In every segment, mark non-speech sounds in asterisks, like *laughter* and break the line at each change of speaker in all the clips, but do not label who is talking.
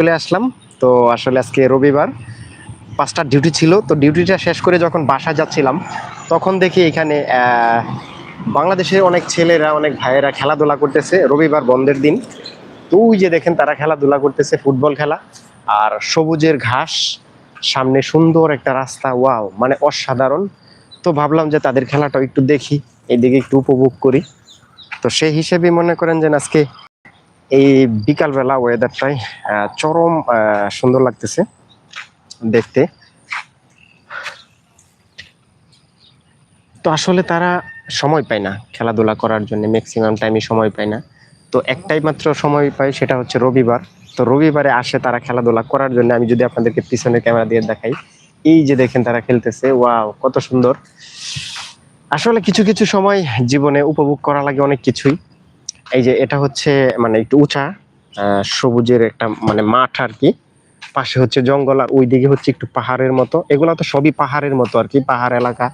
চলে আসলাম। তো আসলে আজকে রবিবার, পাঁচটার ডিউটি ছিল। তো ডিউটিটা শেষ করে যখন বাসা যাচ্ছিলাম, তখন দেখি এখানে বাংলাদেশের অনেক ছেলেরা, অনেক ভাইয়েরা খেলাধুলা করতেছে। রবিবার বন্ধের দিন। তো ওই যে দেখেন, তারা খেলাধুলা করতেছে, ফুটবল খেলা। আর সবুজের ঘাস, সামনে সুন্দর একটা রাস্তা। ওয়াও মানে অসাধারণ। তো ভাবলাম যে তাদের খেলাটা একটু দেখি এইদিকে একটু উপভোগ করি। তো সেই হিসেবে মনে করেন যে আজকে এই বিকালবেলা ওয়েদারটাই চরম সুন্দর লাগতেছে দেখতে। তো আসলে তারা সময় পায় না খেলাধুলা করার জন্য ম্যাক্সিমাম টাইমে সময় পায় না। তো একটাই মাত্র সময় পায়, সেটা হচ্ছে রবিবার। তো রবিবারে আসে তারা খেলাধুলা করার জন্য। আমি যদি আপনাদেরকে পিছনে ক্যামেরা দিয়ে দেখাই, এই যে দেখেন তারা খেলতেছে, ওয়াও, কত সুন্দর। আসলে কিছু কিছু সময় জীবনে উপভোগ করা লাগে অনেক কিছুই। এই যে এটা হচ্ছে মানে একটু উঁচা সবুজের একটা মানে মাঠ আর কি পাশে হচ্ছে জঙ্গল আর ওইদিকে হচ্ছে একটু পাহাড়ের মতো। এগুলা তো সবই পাহাড়ের মতো আর কি পাহাড় এলাকা।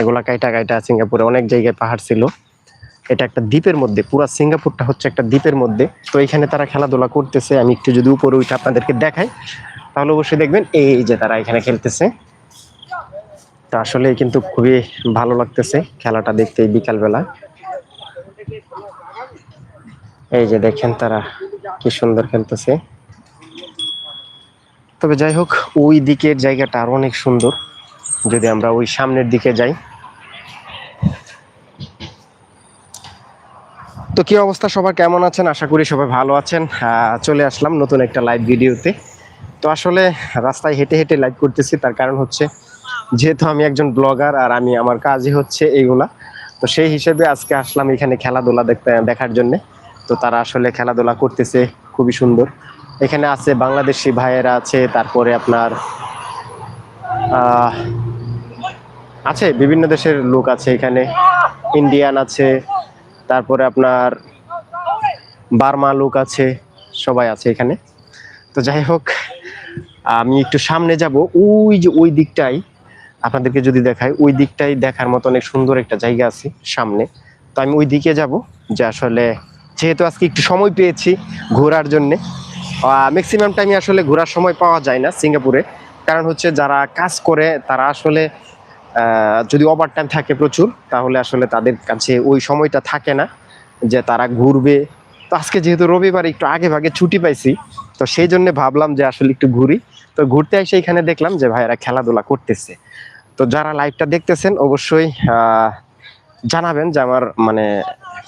এগুলা কাইটা কাইটা সিঙ্গাপুরে অনেক জায়গায় পাহাড় ছিল। এটা একটা দ্বীপের মধ্যে, পুরা সিঙ্গাপুরটা হচ্ছে একটা দ্বীপের মধ্যে। তো এখানে তারা খেলাধুলা করতেছে, আমি একটু যদি উপরে উঠে আপনাদেরকে দেখাই, তাহলে অবশ্যই দেখবেন এই যে তারা এখানে খেলতেছে। তো আসলে কিন্তু খুবই ভালো লাগতেছে খেলাটা দেখতে এই বিকালবেলা। এই যে দেখেন তারা কি সুন্দর খেলতেছে। তবে যাই হোক, ওই দিকের জায়গাটা আরও অনেক সুন্দর। যদি আমরা ওই সামনের দিকে যাই। তো কি অবস্থা? সবার কেমন আছেন? আশা করি সবাই ভালো আছেন। চলে আসলাম নতুন একটা লাইভ ভিডিওতে তো আসলে রাস্তায় হেঁটে হেঁটে লাইভ করতেছি, তার কারণ হচ্ছে যেহেতু আমি একজন ব্লগার আর আমি আমার কাজই হচ্ছে এইগুলা, তো সেই হিসেবে আজকে আসলাম এখানে খেলাধুলা দেখতে, দেখার জন্য। তো তারা আসলে খেলাধুলা করতেছে, খুবই সুন্দর। এখানে আছে বাংলাদেশি ভাইয়েরা আছে, তারপরে আপনার আছে, বিভিন্ন দেশের লোক আছে এখানে। ইন্ডিয়ান আছে, তারপরে আপনার বার্মা লোক আছে, সবাই আছে এখানে। তো যাই হোক, আমি একটু সামনে যাব, ওই যে ওই দিকটাই, আপনাদেরকে যদি দেখাই, ওই দিকটাই দেখার মতো অনেক সুন্দর একটা জায়গা আছে সামনে। তো আমি ওই দিকে যাব, যে আসলে যেহেতু আজকে একটু সময় পেয়েছি ঘোরার জন্যে। ম্যাক্সিমাম টাইমে আসলে ঘোরার সময় পাওয়া যায় না সিঙ্গাপুরে। কারণ হচ্ছে যারা কাজ করে, তারা আসলে যদি ওভার টাইম থাকে প্রচুর, তাহলে আসলে তাদের কাছে ওই সময়টা থাকে না যে তারা ঘুরবে। তো আজকে যেহেতু রবিবার, একটু আগে ভাগে ছুটি পাইছি, তো সেই জন্য ভাবলাম যে আসলে একটু ঘুরি। তো ঘুরতে এসে এখানে দেখলাম যে ভাইয়েরা খেলাধুলা করতেছে। তো যারা লাইভটা দেখতেছেন, অবশ্যই জানাবেন যে আমার মানে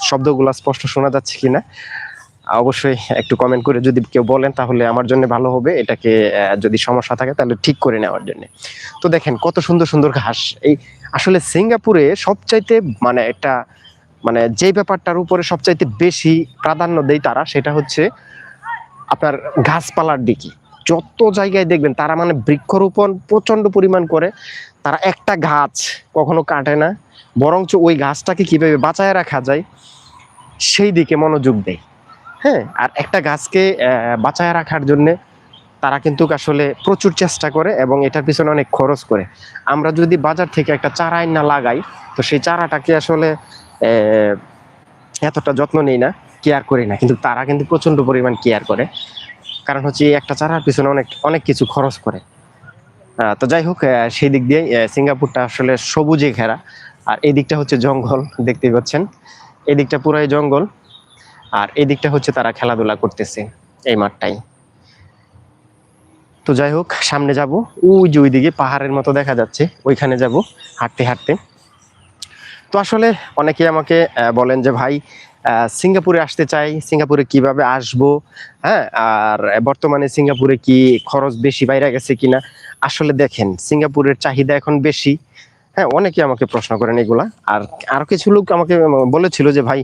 শব্দগুলো স্পষ্ট শোনা যাচ্ছে কিনা, অবশ্যই একটু কমেন্ট করে যদি কেউ বলেন তাহলে আমার জন্য ভালো হবে, এটাকে যদি সমস্যা থাকে তাহলে ঠিক করে নেওয়ার জন্য। তো দেখেন কত সুন্দর সুন্দর ঘাস। এই আসলে সিঙ্গাপুরে সবচাইতে মানে একটা মানে যে ব্যাপারটার উপরে সবচাইতে বেশি প্রাধান্য দেয় তারা সেটা হচ্ছে আপনার গাছপালার দিকে যত জায়গায় দেখবেন তারা মানে বৃক্ষরোপণ প্রচণ্ড পরিমাণ করে, তারা একটা গাছ কখনো কাটে না। বরঞ্চ ওই গাছটাকে কীভাবে বাঁচায় রাখা যায়, সেই দিকে মনোযোগ দেয়। হ্যাঁ আর একটা গাছকে বাঁচায় রাখার জন্যে তারা কিন্তু আসলে প্রচুর চেষ্টা করে এবং এটার পিছনে অনেক খরচ করে। আমরা যদি বাজার থেকে একটা চারা আইনা লাগাই, তো সেই চারাটাকে আসলে এতটা যত্ন নেই না, কেয়ার করি না। কিন্তু তারা কিন্তু প্রচণ্ড পরিমাণ কেয়ার করে। কারণ হচ্ছে একটা চারার পিছনে অনেক অনেক কিছু খরচ করে। তো যাই হোক সেই দিক দিয়ে সিঙ্গাপুরটা আসলে সবুজে ঘেরা। আর এই দিকটা হচ্ছে জঙ্গল, দেখতেই পাচ্ছেন। এই দিকটা পুরাই জঙ্গল, আর এই দিকটা হচ্ছে তারা খেলাধুলা করতেছে এই মাঠটাই। তো যাই হোক, সামনে যাব। ওই যে ওইদিকে পাহাড়ের মতো দেখা যাচ্ছে, ওইখানে যাব হাঁটতে হাঁটতে। তো আসলে অনেকে আমাকে বলেন যে, ভাই সিঙ্গাপুরে আসতে চাই, সিঙ্গাপুরে কীভাবে আসব? হ্যাঁ আর বর্তমানে সিঙ্গাপুরে কি খরচ বেশি বাইরে গেছে কিনা? আসলে দেখেন, সিঙ্গাপুরের চাহিদা এখন বেশি। হ্যাঁ অনেকে আমাকে প্রশ্ন করেন এগুলা। আর আরও কিছু লোক আমাকে বলেছিল যে ভাই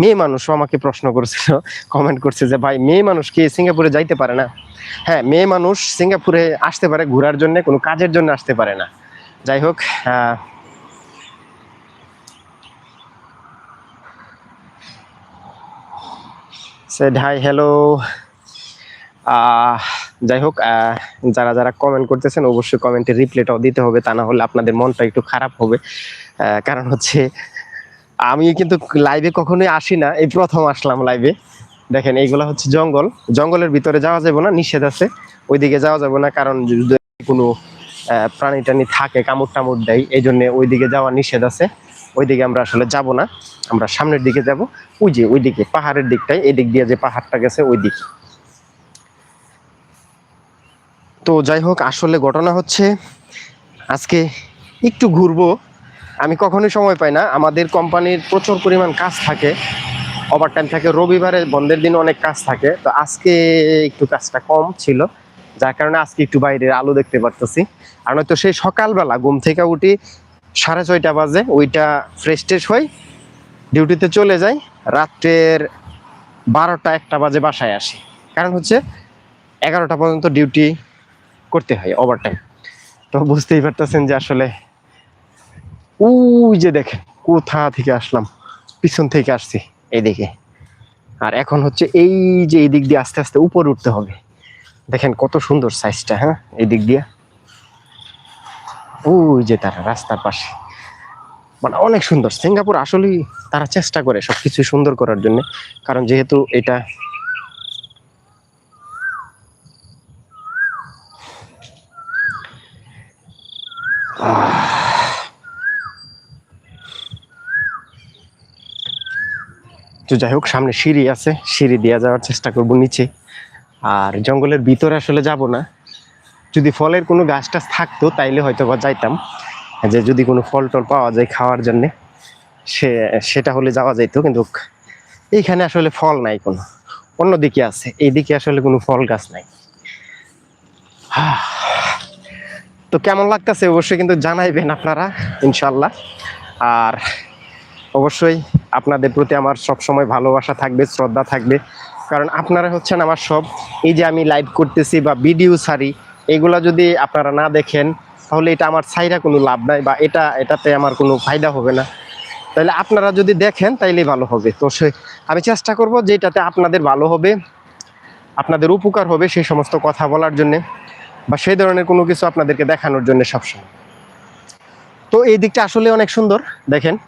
মেয়ে মানুষও আমাকে প্রশ্ন করেছিল কমেন্ট করছে যে ভাই মেয়ে মানুষ কি সিঙ্গাপুরে যাইতে পারে না? হ্যাঁ মেয়ে মানুষ সিঙ্গাপুরে আসতে পারে ঘোরার জন্য কোনো কাজের জন্য আসতে পারে না। যাই হোক said hi hello আহ, যাই হোক যারা যারা কমেন্ট করতেছেন, অবশ্যই কমেন্টে রিপ্লাইটাও দিতে হবে, তা না হলে আপনাদের মনটা একটু খারাপ হবে। কারণ হচ্ছে আমি কিন্তু লাইভে কখনোই আসি না, এই প্রথম আসলাম লাইভে দেখেন, এইগুলা হচ্ছে জঙ্গল। জঙ্গলের ভিতরে যাওয়া যাবে না, নিষেধ আছে। ওইদিকে যাওয়া যাবে না, কারণ কোনো প্রাণী টানি থাকে কামড় টামড় দেয়, এই জন্য ওইদিকে যাওয়া নিষেধ আছে। ওইদিকে আমরা আসলে যাব না, আমরা সামনের দিকে যাব। ওই যে, ওইদিকে, পাহাড়ের দিকটাই এদিক দিয়ে যে পাহাড়টা গেছে ওই দিকে তো যাই হোক, আসলে ঘটনা হচ্ছে, আজকে একটু ঘুরবো। আমি কখনোই সময় পাই না। আমাদের কোম্পানির প্রচুর পরিমাণ কাজ থাকে। ওভার টাইম থাকে, রবিবারে বন্ধের দিন অনেক কাজ থাকে। তো আজকে একটু কাজটা কম ছিল। যার কারণে আজকে একটু বাইরের আলো দেখতে পারতেছি। আর নয়তো সেই সকালবেলা ঘুম থেকে উঠি সাড়ে ছয়টা বাজে, ওইটা ফ্রেশ ট্রেশ হই, ডিউটিতে চলে যাই। রাত্রের বারোটা একটা বাজে বাসায় আসি। কারণ হচ্ছে এগারোটা পর্যন্ত ডিউটি করতে হয় ওভার টাইম তো বুঝতেই পারতেছেন যে আসলে ওই যে দেখেন কোথা থেকে আসলাম, পিছন থেকে আসছি এইদিকে। আর এখন হচ্ছে এই যে এই দিক দিয়ে আস্তে আস্তে উপর উঠতে হবে। দেখেন কত সুন্দর সাইজটা হ্যাঁ? এই দিক দিয়ে। ওই যে তারা রাস্তার পাশে। মানে অনেক সুন্দর। সিঙ্গাপুর আসলেই তারা চেষ্টা করে সবকিছু সুন্দর করার জন্য। কারণ যেহেতু এটা যাই হোক, সামনে সিঁড়ি আছে, সিঁড়ি দিয়ে যাওয়ার চেষ্টা করব নিচে। আর জঙ্গলের ভিতরে আসলে যাব না। যদি ফলের কোনো গাছ টাছ থাকতো, তাইলে হয়তো বা যাইতাম। যে যদি কোনো ফল টল পাওয়া যায় খাওয়ার জন্যে, সে, সেটা হলে যাওয়া যাইতো। কিন্তু এইখানে আসলে ফল নাই কোনো। অন্যদিকে আছে, এইদিকে আসলে কোনো ফল গাছ নাই। *sighs* তো কেমন লাগতেছে? অবশ্যই কিন্তু জানাইবেন আপনারা, ইনশাল্লাহ। আর অবশ্যই আপনাদের প্রতি আমার সব সময় ভালোবাসা থাকবে, শ্রদ্ধা থাকবে। কারণ আপনারা হচ্ছেন আমার সব। এই যে আমি লাইভ করতেছি বা ভিডিও সারি এগুলা যদি আপনারা না দেখেন, তাহলে এটা আমার ছাইরা কোনো লাভ নাই বা এটা, এটাতে আমার কোনো ফায়দা হবে না। তাহলে আপনারা যদি দেখেন, তাইলেই ভালো হবে। তো সে, আমি চেষ্টা করব যেটাতে আপনাদের ভালো হবে, আপনাদের উপকার হবে সেই সমস্ত কথা বলার জন্যে বা সেই ধরনের কোনো কিছু আপনাদেরকে দেখানোর জন্য সবসময়। তো এই দিকটা আসলে অনেক সুন্দর, দেখেন।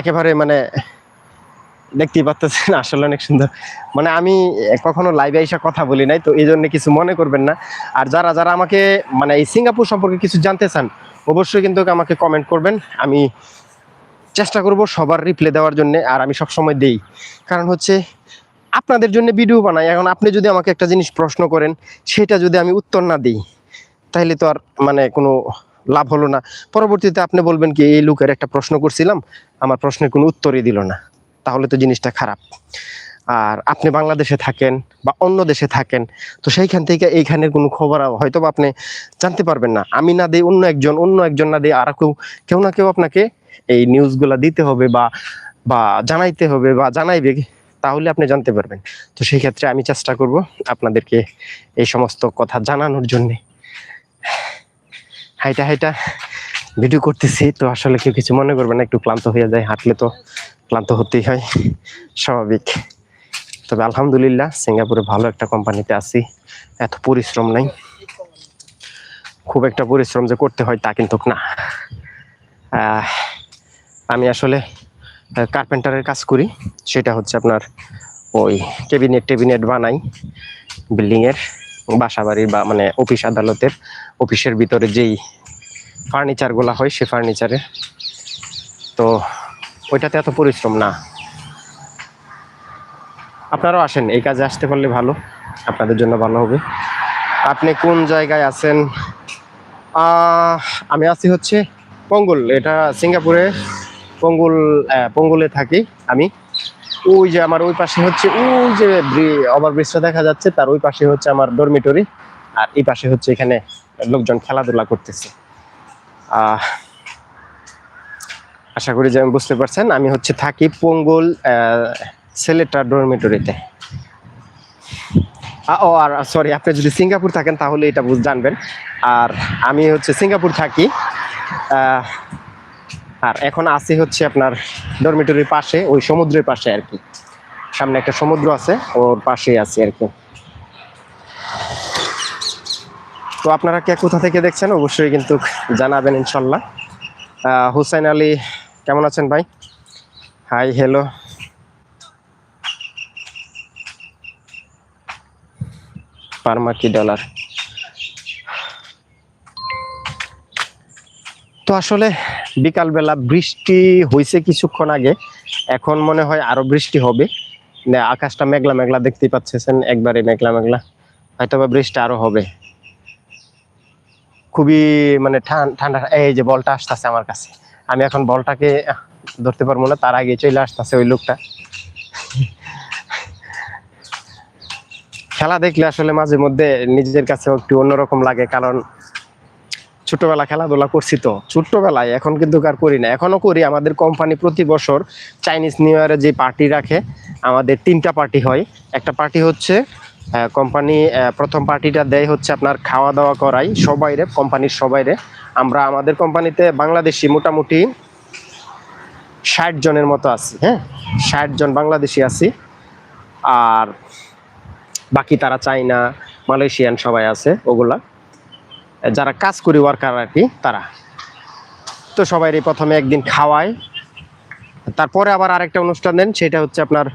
একেবারে মানে দেখতেই পাচ্ছেন আসলে অনেক সুন্দর। মানে আমি কখনো লাইভে এসে কথা বলি নাই, তো এই জন্য কিছু মনে করবেন না। আর যারা যারা আমাকে মানে এই সিঙ্গাপুর সম্পর্কে কিছু জানতে চান, অবশ্যই কিন্তু আমাকে কমেন্ট করবেন। আমি চেষ্টা করব সবার রিপ্লাই দেওয়ার জন্য, আর আমি সব সময় দেই। কারণ হচ্ছে আপনাদের জন্য ভিডিও বানাই। এখন আপনি যদি আমাকে একটা জিনিস প্রশ্ন করেন, সেটা যদি আমি উত্তর না দিই তাহলে তো আর মানে কোনো লাভ হলো না। পরবর্তীতে আপনি বলবেন কি, এই লোকের একটা প্রশ্ন করছিলাম, আমার প্রশ্নের কোনো উত্তরই দিল না। তাহলে তো জিনিসটা খারাপ। আর আপনি বাংলাদেশে থাকেন বা অন্য দেশে থাকেন, তো সেইখান থেকে এইখানের কোনো খবর হয়তো বা আপনি জানতে পারবেন না। আমি না দিই অন্য একজন অন্য একজন না দিয়ে আর কেউ কেউ না কেউ আপনাকে এই নিউজগুলা দিতে হবে বা বা জানাইতে হবে বা জানাইবে, তাহলে আপনি জানতে পারবেন। তো সেই ক্ষেত্রে আমি চেষ্টা করব আপনাদেরকে এই সমস্ত কথা জানানোর জন্যে। হাইটা হাইটা। ভিডিও করতেছি, তো আসলে কেউ কিছু মনে করবে না, একটু ক্লান্ত হয়ে যায়, হাঁটলে তো ক্লান্ত হতেই হয়, স্বাভাবিক। তবে আলহামদুলিল্লাহ, সিঙ্গাপুরে ভালো একটা কোম্পানিতে আছি, এত পরিশ্রম নাই। খুব একটা পরিশ্রম যে করতে হয় তা কিন্তু না। আমি আসলে কার্পেন্টারের কাজ করি, সেটা হচ্ছে আপনার ওই কেবিনেট টেবিনেট বানাই, বিল্ডিংয়ের। বাসা বাড়ির বা মানে অফিস আদালতের অফিসের ভিতরে যেই ফার্নিচারগুলো হয়, সে ফার্নিচারে তো ওইটাতে এত পরিশ্রম না। আপনারাও আসেন, এই কাজে আসতে পারলে ভালো। আপনাদের জন্য ভালো হবে। আপনি কোন জায়গায় আছেন? আমি আছি হচ্ছে পঙ্গুল। এটা সিঙ্গাপুরে। পঙ্গুল পঙ্গুলে থাকি আমি। ওই যে আমার ওই পাশে হচ্ছে, ওই যে ওভারব্রিজটা দেখা যাচ্ছে, তার ওই পাশে হচ্ছে আমার ডরমিটরি আর এই পাশে হচ্ছে এখানে লোকজন খেলাধুলা করতেছে। আশা করি যে আমি বুঝতে পারছেন, আমি হচ্ছে থাকি পঙ্গুল সেলেটার ডরমিটরিতে ও, আর সরি আপনি যদি সিঙ্গাপুর থাকেন তাহলে এটা জানবেন। আর আমি হচ্ছে সিঙ্গাপুর থাকি আর এখন আছি হচ্ছে আপনার ডরমিটরির পাশে, ওই সমুদ্রের পাশে আর কি। সামনে একটা সমুদ্র আছে, ওর পাশেই আছি আর কি। তো আপনারা কে কোথা থেকে দেখছেন, অবশ্যই কিন্তু জানাবেন ইনশাল্লাহ। হুসাইন আলী, কেমন আছেন ভাই? হাই হ্যালো বারমাকি ডলার তো আসলে বিকালবেলা বৃষ্টি হয়েছে কিছুক্ষণ আগে। এখন মনে হয় আরও বৃষ্টি হবে। আকাশটা মেঘলা মেঘলা দেখতেই পাচ্ছেন, একবারে মেঘলা মেঘলা। হয়তো বা বৃষ্টি আরও হবে। খুবই মানে ঠান- ঠান্ডা, এই যে বলটা আসতেছে আমার কাছে। আমি এখন বলটাকে ধরতে পারব না, তার আগে চলে আসতেছে ওই লোকটা। খেলা দেখলে আসলে মাঝে মধ্যে নিজের কাছে একটু অন্যরকম লাগে, কারণ ছোটবেলা খেলাধুলা করছি তো। ছোট্টবেলায় এখন কিন্তু আর করি না। এখনও করি। আমাদের কোম্পানি প্রতি বছর চাইনিজ নিউ ইয়ারে যে পার্টি রাখে, আমাদের তিনটা পার্টি হয়। একটা পার্টি হচ্ছে কোম্পানি প্রথম পার্টিটা দেয় হচ্ছে আপনার খাওয়া দাওয়া করাই সবাইরে কোম্পানির সবাইরে। আমরা আমাদের কোম্পানিতে বাংলাদেশি মোটামুটি ষাট জনের মতো আছি হ্যাঁ? ষাট জন বাংলাদেশি আছি। আর বাকি তারা চাইনা মালয়েশিয়ান সবাই আছে, ওগুলা। যারা কাজ করি ওয়ার্কার আর কি, তারা। তো সবাই প্রথমে একদিন খাওয়ায়, তারপরে আবার আরেকটা অনুষ্ঠান দেন, সেটা হচ্ছে আপনার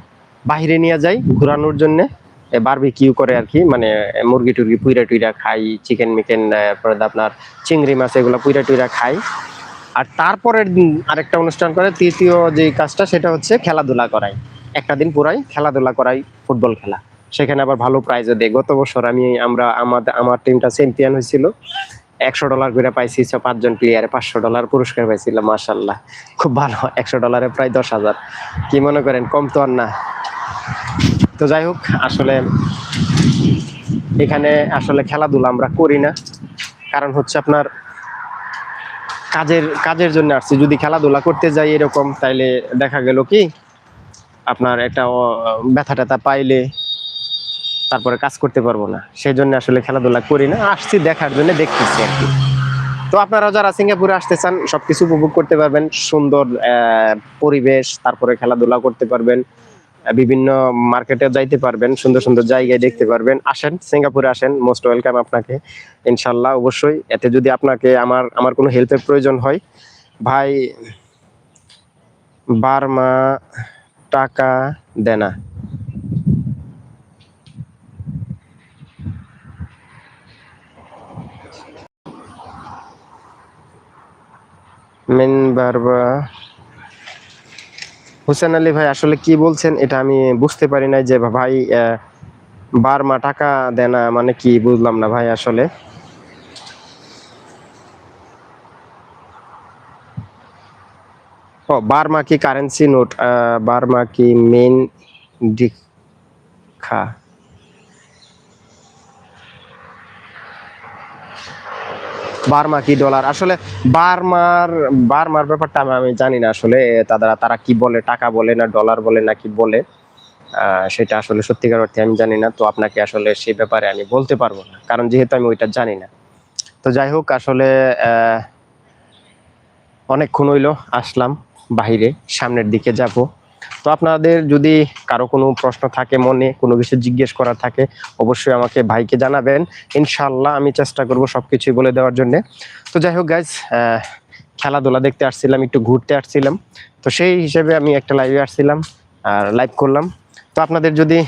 বাইরে নিয়ে যাই ঘোরানোর জন্য। বারবি কিউ করে আর কি মানে মুরগি টুরগি পুইরা টুইরা খাই চিকেন মিকেন, তারপরে আপনার চিংড়ি মাছ, এগুলো পুইরা টুইরা খাই। আর তারপরের দিন আরেকটা অনুষ্ঠান করে, তৃতীয় যে কাজটা, সেটা হচ্ছে খেলাধুলা করাই। একটা দিন পুরাই খেলাধুলা করাই, ফুটবল খেলা। সেখানে আবার ভালো প্রাইজও দেয়। গত বছর আমি আমরা আমাদের আমার টিমটা চ্যাম্পিয়ন হয়েছিল। একশো ডলার করে পাইছি পাঁচজন প্লেয়ারে পাঁচশো ডলার পুরস্কার পাইছিলাম মার্শাল্লাহ খুব ভালো, একশো ডলারে প্রায় দশ হাজার। কি মনে করেন, কম তো আর না? তো যাই হোক, আসলে এখানে আসলে খেলাধুলা আমরা করি না। কারণ হচ্ছে আপনার কাজের কাজের জন্য আসছি। যদি খেলাধুলা করতে যাই এরকম, তাইলে দেখা গেল কি, আপনার একটা ব্যথা ট্যাথা পাইলে তারপরে কাজ করতে পারব না। সেই জন্য আসলে খেলাধুলা করি না। আসছি দেখার জন্য দেখতেছি আর কি। তো আপনারা যারা সিঙ্গাপুরে আসতে চান, সবকিছু উপভোগ করতে পারবেন। সুন্দর পরিবেশ, তারপরে খেলাধুলা করতে পারবেন। বিভিন্ন মার্কেটে যাইতে পারবেন। সুন্দর সুন্দর জায়গায় দেখতে পারবেন। আসেন, সিঙ্গাপুরে আসেন। মোস্ট ওয়েলকাম আপনাকে। ইনশাল্লাহ অবশ্যই। এতে যদি আপনাকে আমার আমার কোনো হেল্পের প্রয়োজন হয়, ভাই, বার্মা টাকা দেনা। মেন বারবা। হোসেন আলী ভাই, আসলে কি বলছেন এটা আমি বুঝতে পারি নাই যে ভাই বার্মা টাকা দেনা মানে কি বুঝলাম না ভাই আসলে। ও, বার্মা কি কারেন্সি নোট? বার্মা কি মেন দিখা বার্মা কি ডলার? আসলে বার্মার বার্মার ব্যাপারটা আমি জানি না আসলে তারা তারা কি বলে, টাকা বলে না ডলার বলে না কি বলে সেটা আসলে সত্যিকার অর্থে আমি জানি না, তো আপনাকে আসলে সেই ব্যাপারে আমি বলতে পারব না, কারণ যেহেতু আমি ওইটা জানি না। তো যাই হোক, আসলে অনেকক্ষণ হইল, আসলাম বাহিরে সামনের দিকে যাব। তো আপনাদের যদি কারও কোনো প্রশ্ন থাকে, মনে কোনো কিছু জিজ্ঞেস করার থাকে, অবশ্যই আমাকে ভাইকে জানাবেন। ইনশাল্লাহ আমি চেষ্টা করব সব কিছুই বলে দেওয়ার জন্য। তো যাই হোক গাইজ খেলাধুলা দেখতে আসছিলাম, একটু ঘুরতে আসছিলাম। তো সেই হিসেবে আমি একটা লাইভে আসছিলাম আর লাইভ করলাম। তো আপনাদের যদি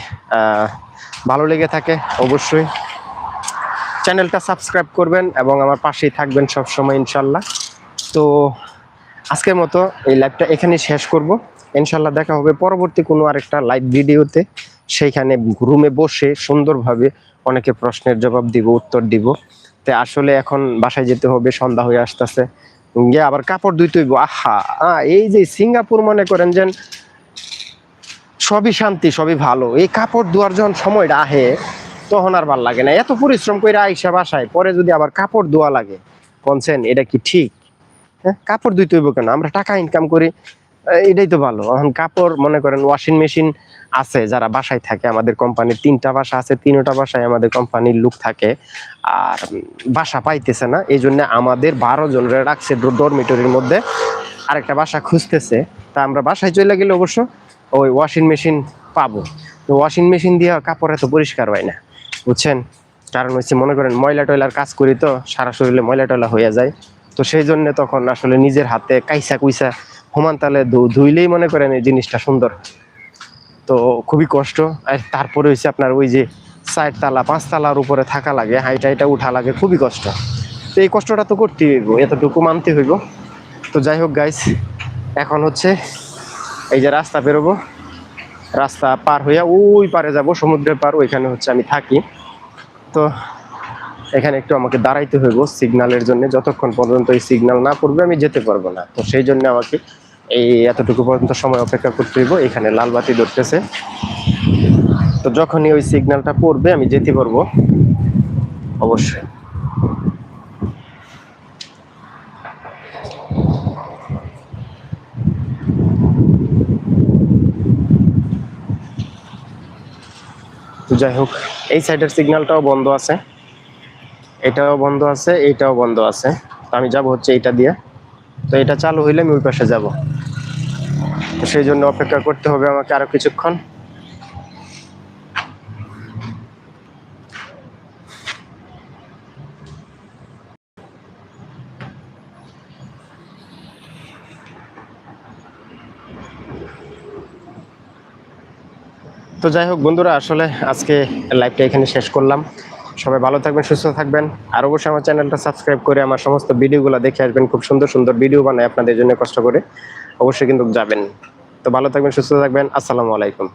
ভালো লেগে থাকে, অবশ্যই চ্যানেলটা সাবস্ক্রাইব করবেন এবং আমার পাশেই থাকবেন সব সময় ইনশাল্লাহ তো আজকের মতো এই লাইভটা এখানেই শেষ করব। ইনশাল্লাহ দেখা হবে পরবর্তী কোনো আরেকটা লাইভ ভিডিওতে। সেইখানে রুমে বসে সুন্দরভাবে অনেকে প্রশ্নের জবাব দিব, উত্তর দিব। তো আসলে এখন বাসায় যেতে হবে, সন্ধ্যা হয়ে আসতেছে। গিয়ে আবার কাপড় ধুইতে হইব। আহা! এই যে সিঙ্গাপুর মনে করেন যেন সবই শান্তি, সবই ভালো। এই কাপড় ধোয়ার যখন সময়টা আহে, তখন আর ভালো লাগে না। এত পরিশ্রম করে আইসা বাসায়, পরে যদি আবার কাপড় ধোয়া লাগে বলছেন এটা কি ঠিক? হ্যাঁ কাপড় ধুইতে হইব কেন? আমরা টাকা ইনকাম করি এটাই তো ভালো। এখন কাপড়, মনে করেন ওয়াশিং মেশিন আছে, যারা বাসায় থাকে, আমাদের কোম্পানির তিনটা বাসা আছে, তিনটা বাসায় আমাদের কোম্পানির লোক থাকে। আর বাসা পাইতেছে না এই জন্য আমাদের বারো জনের রাখছে ডরমিটরির মধ্যে। আরেকটা বাসা খুঁজতেছে, তা আমরা বাসায় চলে গেলে অবশ্য ওই ওয়াশিং মেশিন পাবো। তো ওয়াশিং মেশিন দিয়ে কাপড় এত পরিষ্কার হয় না, বুঝছেন? কারণ হচ্ছে, মনে করেন, ময়লা টয়লার কাজ করি তো, সারা শরীরে ময়লা টয়লা হয়ে যায়। তো সেই জন্য তখন আসলে নিজের হাতে কাইসা কুইসা সমান তালে ধুইলেই মনে করেন এই জিনিসটা সুন্দর তো খুবই কষ্ট। আর তারপরে হচ্ছে আপনার ওই যে চার তালা, পাঁচ তালার উপরে থাকা লাগে, হাইটা হাইটা উঠা লাগে, খুবই কষ্ট। তো এই কষ্টটা তো করতেই হইব, এতটুকু মানতে হইব। তো যাই হোক গাইস এখন হচ্ছে এই যে রাস্তা বেরোবো। রাস্তা পার হইয়া ওই পারে যাব, সমুদ্রের পার, ওইখানে হচ্ছে আমি থাকি। তো এখানে একটু আমাকে দাঁড়াইতে হইব সিগনালের জন্য, যতক্ষণ পর্যন্ত এই সিগনাল না পড়বে আমি যেতে পারব না। তো সেই জন্য আমাকে এই এতটুকু পর্যন্ত সময় অপেক্ষা করতে হইব, এখানে লাল বাতি ধরতেছে। তো যখনই ওই সিগন্যালটা পড়বে, আমি যেতে পারব। অবশ্যই। তো যাই হোক, এই সাইডের সিগন্যালটাও বন্ধ আছে। এটাও বন্ধ আছে, এইটাও বন্ধ আছে। তো আমি যাব হচ্ছে এইটা দিয়ে। তো এটা চালু হইলে আমি ওই পাশে যাব। তো সেই জন্য অপেক্ষা করতে হবে আমাকে আরও কিছুক্ষণ। তো যাই হোক বন্ধুরা, আসলে আজকে লাইভটা এখানে শেষ করলাম। সবাই ভালো থাকবেন, সুস্থ থাকবেন। আর অবশ্যই আমার চ্যানেলটা সাবস্ক্রাইব করে আমার সমস্ত ভিডিওগুলো দেখে আসবেন, খুব সুন্দর সুন্দর ভিডিও বানায় আপনাদের জন্য কষ্ট করে। অবশ্যই কিন্তু যাবেন। তো ভালো থাকবেন, সুস্থ থাকবেন। আসসালামু আলাইকুম।